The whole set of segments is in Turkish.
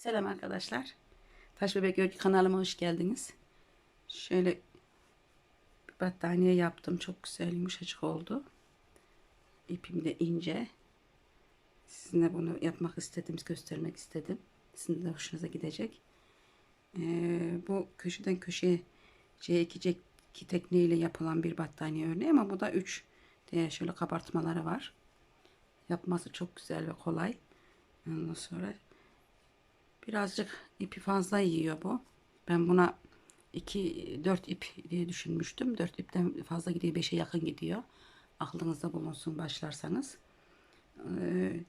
Selam arkadaşlar. Taş Bebek Örgü kanalıma hoş geldiniz. Şöyle bir battaniye yaptım. Çok güzel yumuşacık oldu. İpim de ince. Sizinle bunu yapmak istedim, göstermek istedim. Sizin de hoşunuza gidecek. Ee, bu köşeden köşeye C2 C2 tekniğiyle yapılan bir battaniye örneği ama bu da 3 diye şöyle kabartmaları var. Yapması çok güzel ve kolay. Ondan sonra birazcık ipi fazla yiyor bu. Ben buna 2 4 ip diye düşünmüştüm. 4 ipten fazla gidiyor, 5'e yakın gidiyor. Aklınızda bulunsun başlarsanız. Ee,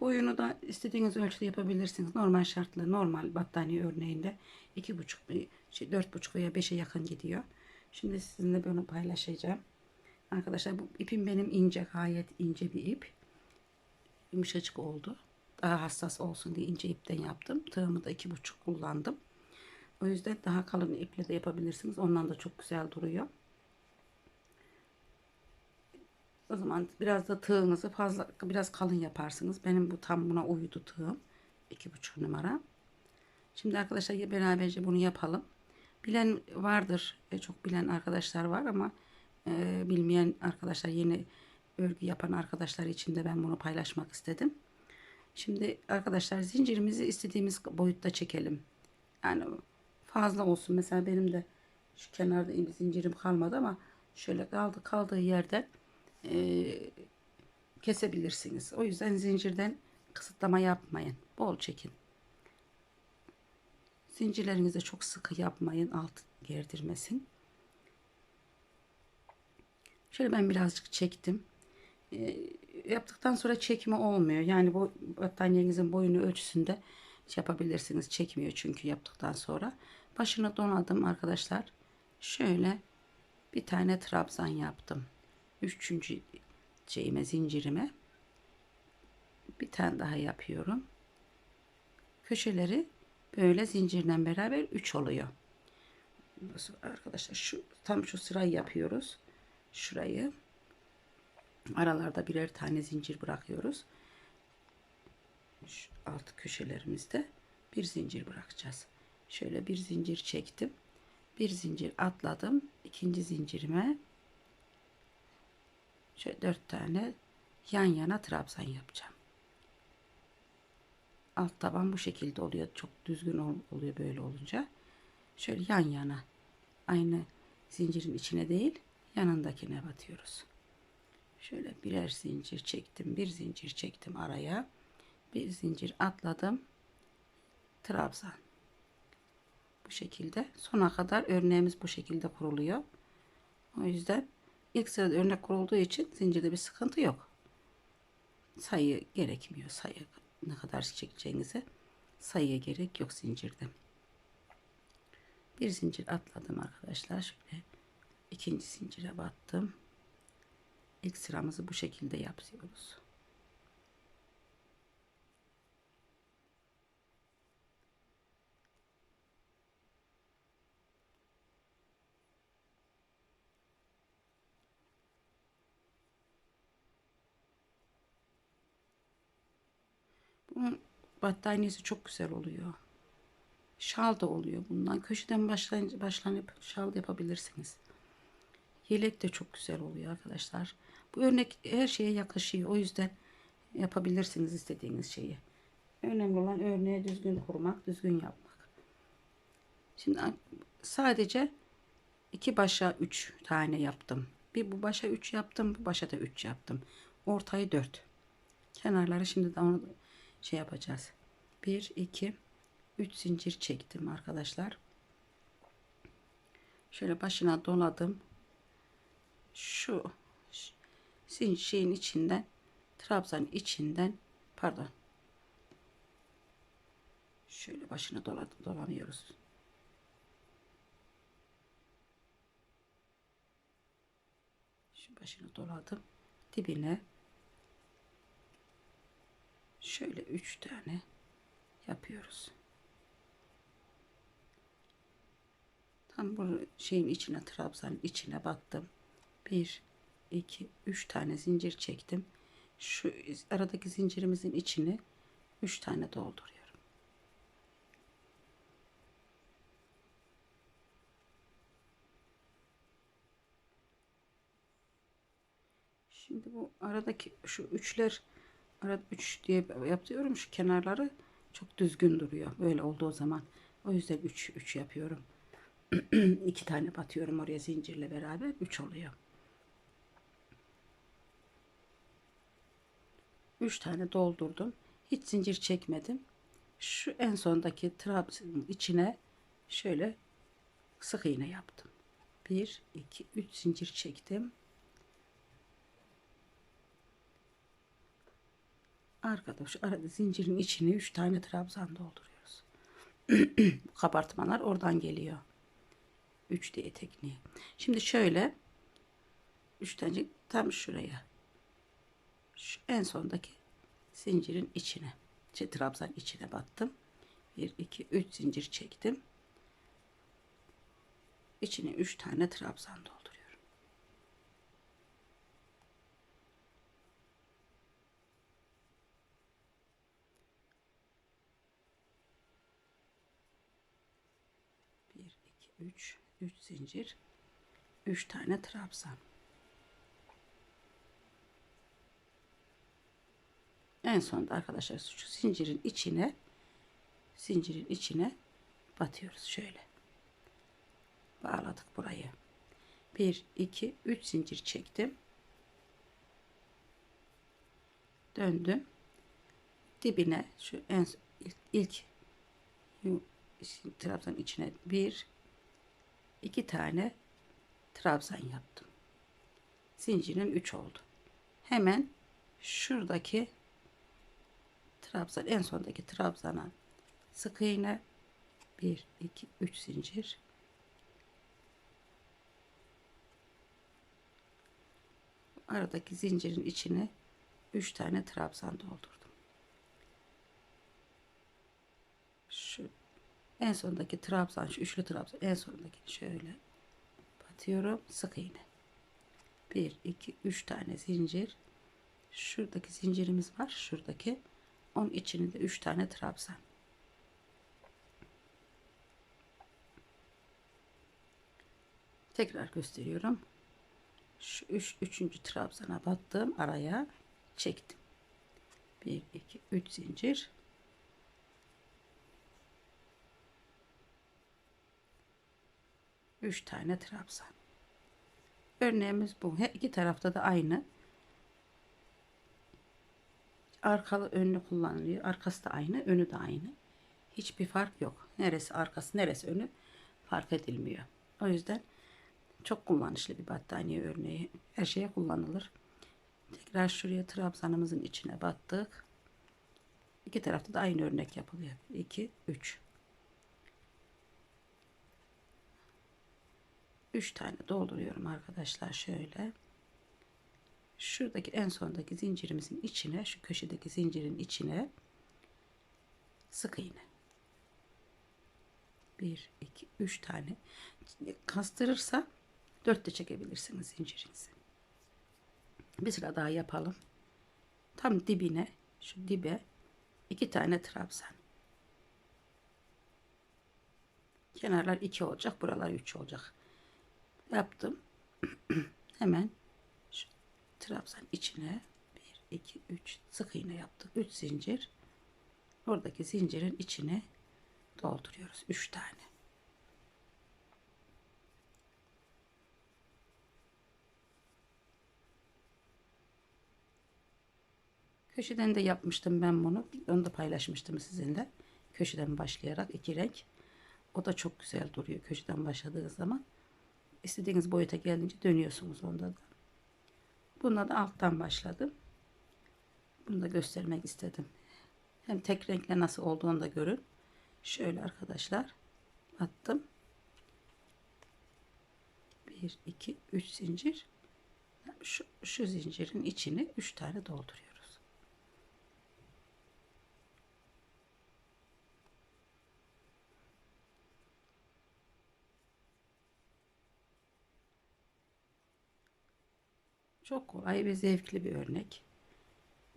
boyunu da istediğiniz ölçüde yapabilirsiniz. Normal şartlı, normal battaniye örneğinde 2,5 şey 4,5 veya 5'e yakın gidiyor. Şimdi sizinle bunu paylaşacağım. Arkadaşlar bu ipim benim ince, gayet ince bir ip. Yumuşacık oldu hassas olsun diye ince ipten yaptım. Tığımı da iki buçuk kullandım. O yüzden daha kalın iple de yapabilirsiniz. Ondan da çok güzel duruyor. O zaman biraz da tığınızı fazla biraz kalın yaparsınız. Benim bu tam buna uydu tığım. iki buçuk numara. Şimdi arkadaşlar beraberce bunu yapalım. Bilen vardır. E, çok bilen arkadaşlar var ama e, bilmeyen arkadaşlar yeni örgü yapan arkadaşlar için de ben bunu paylaşmak istedim. Şimdi arkadaşlar zincirimizi istediğimiz boyutta çekelim. Yani fazla olsun. Mesela benim de şu kenarda zincirim kalmadı ama şöyle kaldı kaldığı yerden e, kesebilirsiniz. O yüzden zincirden kısıtlama yapmayın. Bol çekin. Zincirlerinizi çok sıkı yapmayın. Alt gerdirmesin. Şöyle ben birazcık çektim. E, yaptıktan sonra çekme olmuyor. Yani bu battaniyenizin boyunu ölçüsünde şey yapabilirsiniz. Çekmiyor çünkü yaptıktan sonra. Başını donadım arkadaşlar. Şöyle bir tane trabzan yaptım. Üçüncü şeyime zincirime bir tane daha yapıyorum. Köşeleri böyle zincirle beraber 3 oluyor. Arkadaşlar şu tam şu sırayı yapıyoruz. Şurayı Aralarda birer tane zincir bırakıyoruz. Şu alt köşelerimizde bir zincir bırakacağız. Şöyle bir zincir çektim. Bir zincir atladım. ikinci zincirime şöyle dört tane yan yana trabzan yapacağım. Alt taban bu şekilde oluyor. Çok düzgün oluyor böyle olunca. Şöyle yan yana aynı zincirin içine değil yanındakine batıyoruz. Şöyle birer zincir çektim. Bir zincir çektim araya. Bir zincir atladım. Trabzan. Bu şekilde. Sona kadar örneğimiz bu şekilde kuruluyor. O yüzden ilk sırada örnek kurulduğu için zincirde bir sıkıntı yok. Sayı gerekmiyor. Sayı ne kadar çekeceğinize sayıya gerek yok zincirde. Bir zincir atladım arkadaşlar. Şöyle ikinci zincire battım. İlk sıramızı bu şekilde yapıyoruz. Bunun battaniyesi çok güzel oluyor. Şal da oluyor bundan. Köşeden başlanıp şal yapabilirsiniz. Yelek de çok güzel oluyor arkadaşlar. Bu örnek her şeye yakışıyor. O yüzden yapabilirsiniz istediğiniz şeyi. Önemli olan örneği düzgün kurmak, düzgün yapmak. Şimdi sadece iki başa üç tane yaptım. Bir bu başa üç yaptım, bu başa da üç yaptım. Ortayı dört. Kenarları şimdi de onu şey yapacağız. Bir, iki, üç zincir çektim arkadaşlar. Şöyle başına doladım. Şu şeyin içinden trabzanın içinden pardon. Şöyle başına doladım dolamıyoruz. Şu başını doladım dibine. Şöyle üç tane yapıyoruz. Tam bu şeyin içine trabzanın içine battım 1 2 3 tane zincir çektim. Şu aradaki zincirimizin içini 3 tane dolduruyorum. Şimdi bu aradaki şu üçler arada üç diye yapıyorum şu kenarları çok düzgün duruyor böyle olduğu zaman. O yüzden üç üç yapıyorum. iki tane batıyorum oraya zincirle beraber üç oluyor. Üç tane doldurdum. Hiç zincir çekmedim. Şu en sondaki trabzanın içine şöyle sık iğne yaptım. 1 2 3 zincir çektim. Arkada şu arada zincirin içine 3 tane trabzan dolduruyoruz. Kabartmalar oradan geliyor. 3 diye tekniği. Şimdi şöyle 3 tane tam şuraya. Şu en sondaki zincirin içine. Şey, içine battım. 1 2 3 zincir çektim. İçine 3 tane trabzan dolduruyorum. Bir, iki, üç, üç zincir, üç tane trabzan. En sonunda arkadaşlar şu zincirin içine zincirin içine batıyoruz şöyle. Bağladık burayı. 1 2 3 zincir çektim. Döndüm. Dibine şu en ilk, ilk trabzan içine bir iki tane trabzan yaptım. Zincirin 3 oldu. Hemen şuradaki trabzan en sondaki trabzana sık iğne 1 2 3 zincir aradaki zincirin içine 3 tane trabzan doldurdum. Şu en sondaki trabzan, şu üçlü trabzan en sondaki şöyle batıyorum. Sık iğne. 1 2 3 tane zincir. Şuradaki zincirimiz var. Şuradaki onun içinde 3 tane trabzan. Tekrar gösteriyorum. Şu üç, üçüncü trabzana battım araya çektim. 1 2 3 zincir. Üç tane trabzan. Örneğimiz bu. Her iki tarafta da aynı arkalı önlü kullanılıyor arkası da aynı önü de aynı hiçbir fark yok neresi arkası neresi önü fark edilmiyor o yüzden çok kullanışlı bir battaniye örneği. Her şeye kullanılır. Tekrar şuraya trabzanımızın içine battık. İki tarafta da aynı örnek yapılıyor. 2 3 3 tane dolduruyorum arkadaşlar şöyle. Şuradaki en sondaki zincirimizin içine, şu köşedeki zincirin içine sık iğne. 1 2 3 tane kastırırsa 4 de çekebilirsiniz zincirinizi. Bir sıra daha yapalım. Tam dibine şu dibe iki tane trabzan. Kenarlar 2 olacak. Buralar 3 olacak. Yaptım. Hemen trabzan içine 1 2 3 sık iğne yaptık. 3 zincir. Oradaki zincirin içine dolduruyoruz. 3 tane. Köşeden de yapmıştım ben bunu. Onu da paylaşmıştım sizinle. Köşeden başlayarak iki renk. O da çok güzel duruyor köşeden başladığı zaman. İstediğiniz boyuta gelince dönüyorsunuz onda da. Bunda da alttan başladım. Bunu da göstermek istedim. Hem tek renkle nasıl olduğunu da görün. Şöyle arkadaşlar attım. 1 2 3 zincir. Şu, şu zincirin içine 3 tane dolduruyorum. Çok kolay ve zevkli bir örnek.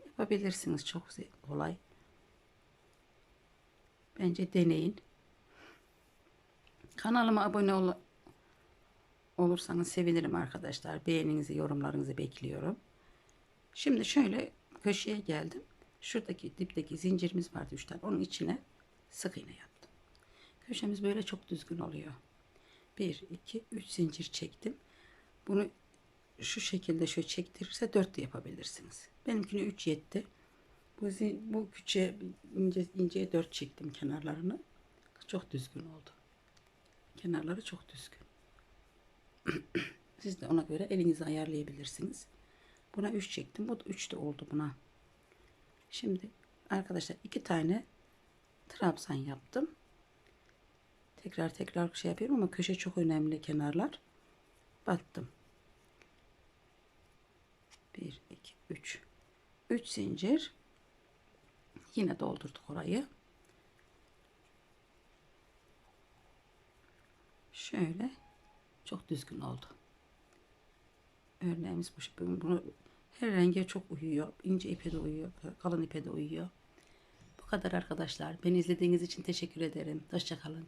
Yapabilirsiniz çok kolay. Bence deneyin. Kanalıma abone ol olursanız sevinirim arkadaşlar. Beğeninizi, yorumlarınızı bekliyorum. Şimdi şöyle köşeye geldim. Şuradaki dipteki zincirimiz vardı üç tane. Onun içine sık iğne yaptım. Köşemiz böyle çok düzgün oluyor. 1, 2, 3 zincir çektim. Bunu şu şekilde şöyle çektirirse 4 de yapabilirsiniz. Benimkine 3 yetti. Bu, bu küçüğe ince, inceye 4 çektim kenarlarını. Çok düzgün oldu. Kenarları çok düzgün. Siz de ona göre elinizi ayarlayabilirsiniz. Buna 3 çektim. Bu da 3 de oldu buna. Şimdi arkadaşlar iki tane trabzan yaptım. Tekrar tekrar şey yapıyorum ama köşe çok önemli kenarlar. Battım. 1, 2, 3. 3 zincir. Yine doldurduk orayı. Şöyle çok düzgün oldu. Örneğimiz bu. Bunu her renge çok uyuyor. İnce ipe de uyuyor. Kalın ipe de uyuyor. Bu kadar arkadaşlar. Beni izlediğiniz için teşekkür ederim. Hoşçakalın.